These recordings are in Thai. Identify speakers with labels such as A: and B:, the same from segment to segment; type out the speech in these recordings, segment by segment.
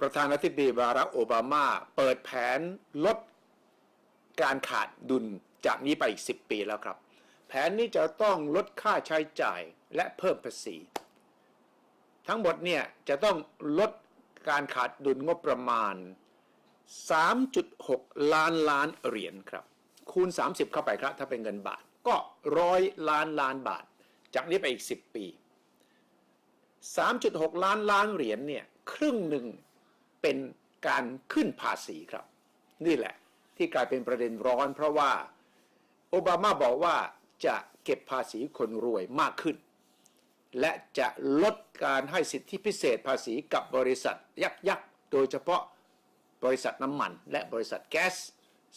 A: ประธานาธิบดีบารักโอบามา เปิดแผนลดการขาดดุลจากนี้ไปอีก 10 ปีแล้วครับ แผนนี้จะต้องลดค่าใช้จ่ายและเพิ่มภาษี ทั้งหมดเนี่ยจะต้องลดการขาดดุลงบประมาณ 3.6 ล้านล้านเหรียญครับ คูณ 30 เข้าไปครับ ถ้าเป็นเงินบาทก็ร้อยล้านล้านบาท จากนี้ไปอีก 10 ปี 3.6 ล้านล้านเหรียญเนี่ยครึ่งหนึ่ง เป็นการขึ้นภาษีครับ นี่แหละที่กลายเป็นประเด็นร้อน เพราะว่าโอบามาบอกว่าจะเก็บภาษีคนรวยมากขึ้น และจะลดการให้สิทธิพิเศษภาษีกับบริษัทยักษ์ยักษ์โดยเฉพาะบริษัทน้ำมันและบริษัทแก๊ส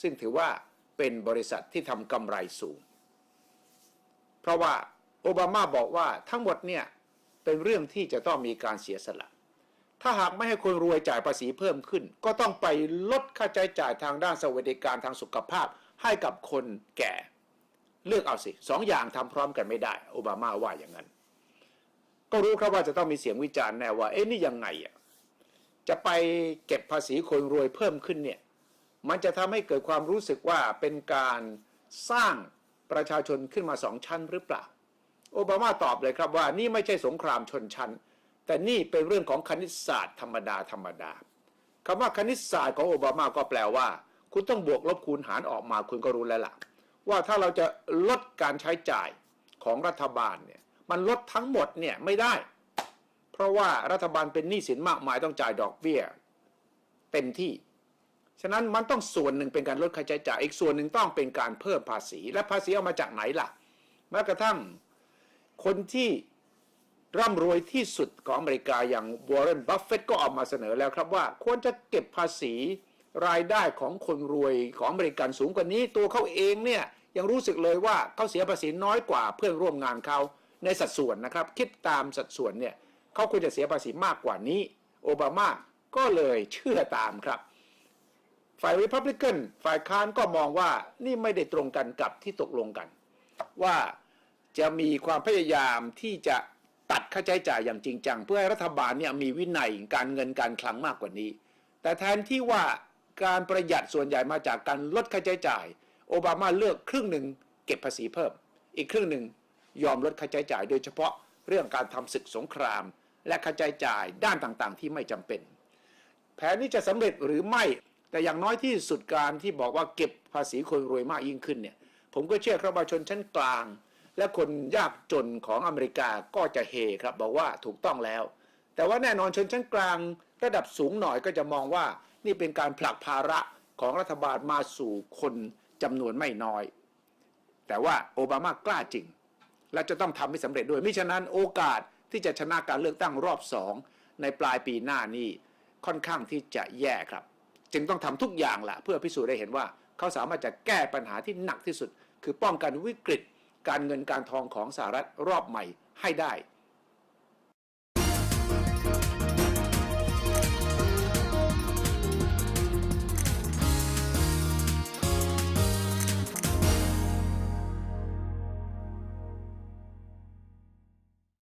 A: ซึ่งถือว่าเป็นบริษัทที่ทำกำไรสูง เพราะว่าโอบามาบอกว่าทั้งหมดเนี่ยเป็นเรื่องที่จะต้องมีการเสียสละ ถ้าหากไม่ให้คนรวยจ่ายภาษีเพิ่มขึ้น ก็ต้องไปลดค่าใช้จ่ายทางด้านสวัสดิการทางสุขภาพให้กับคนแก่ เลือกเอาสิสองอย่างทำพร้อมกันไม่ได้โอบามาว่าอย่างนั้น ก็รู้ครับว่าจะต้องมีเสียงวิจารณ์แน่ว่า เอ๊ะนี่ยังไงอะจะไปเก็บภาษีคนรวยเพิ่มขึ้นเนี่ยมันจะทำให้เกิดความรู้สึกว่าเป็นการสร้างประชาชนขึ้นมาสองชั้นหรือเปล่า โอบามาตอบเลยครับว่านี่ไม่ใช่สงครามชนชั้น แต่นี่เป็นเรื่องของคณิตศาสตร์ธรรมดาธรรมดาคำว่าคณิตศาสตร์ของโอบามาก็แปลว่า คุณต้องบวกลบคูณหารออกมาคุณก็รู้แล้วล่ะ ว่าถ้าเราจะลดการใช้จ่ายของรัฐบาลเนี่ยมันลดทั้งหมดเนี่ยไม่ได้ เพราะว่ารัฐบาลเป็นหนี้สินมากมายต้องจ่ายดอกเบี้ย เต็มที่ ฉะนั้นมันต้องส่วนหนึ่งเป็นการลดค่าใช้จ่าย อีกส่วนหนึ่งต้องเป็นการเพิ่มภาษี และภาษีเอามาจากไหนล่ะแม้กระทั่งคนที่ ร่ำรวยที่สุดของอเมริกาอย่างวอร์เรนบัฟเฟตก็ออกมาเสนอแล้วครับว่าควรจะเก็บภาษีรายได้ของคนรวยของอเมริกันสูงกว่านี้ ตัวเขาเองเนี่ยยังรู้สึกเลยว่าเขาเสียภาษีน้อยกว่าเพื่อนร่วมงานเขาในสัดส่วนนะครับ คิดตามสัดส่วนเนี่ยเขาควรจะเสียภาษีมากกว่านี้ โอบามาก็เลยเชื่อตามครับ ฝ่ายริพับลิกันฝ่ายค้านก็มองว่านี่ไม่ได้ตรงกันกับที่ตกลงกัน ว่าจะมีความพยายามที่จะ ตัดค่าใช้จ่ายอย่างจริงจัง เพื่อให้รัฐบาลเนี่ยมีวินัยการเงินการคลังมากกว่านี้ แต่แทนที่ว่าการประหยัดส่วนใหญ่มาจากการลดค่าใช้จ่าย โอบามาเลือกครึ่งหนึ่งเก็บภาษีเพิ่ม อีกครึ่งหนึ่งยอมลดค่าใช้จ่าย โดยเฉพาะเรื่องการทำศึกสงคราม และค่าใช้จ่ายด้านต่างๆ ที่ไม่จำเป็น แผนนี้จะสำเร็จหรือไม่แต่อย่างน้อยที่สุดการที่บอกว่าเก็บภาษีคนรวยมากยิ่งขึ้นเนี่ยผมก็เชื่อครับว่าชนชั้นกลาง และคนยากจนของอเมริกาก็จะเฮครับบอกว่าถูกต้องแล้ว แต่ว่าแน่นอนชนชั้นกลางระดับสูงหน่อยก็จะมองว่านี่เป็นการผลักภาระของรัฐบาลมาสู่คนจำนวนไม่น้อย แต่ว่าโอบามากล้าจริง และจะต้องทำให้สำเร็จด้วยมิฉะนั้นโอกาสที่จะชนะการเลือกตั้งรอบสองในปลายปีหน้านี้ค่อนข้างที่จะแย่ครับ จึงต้องทำทุกอย่างแหละเพื่อพิสูจน์ได้เห็นว่า เขาสามารถจะแก้ปัญหาที่หนักที่สุด คือป้องกันวิกฤต การเงินการทองของสหรัฐรอบใหม่ให้ได้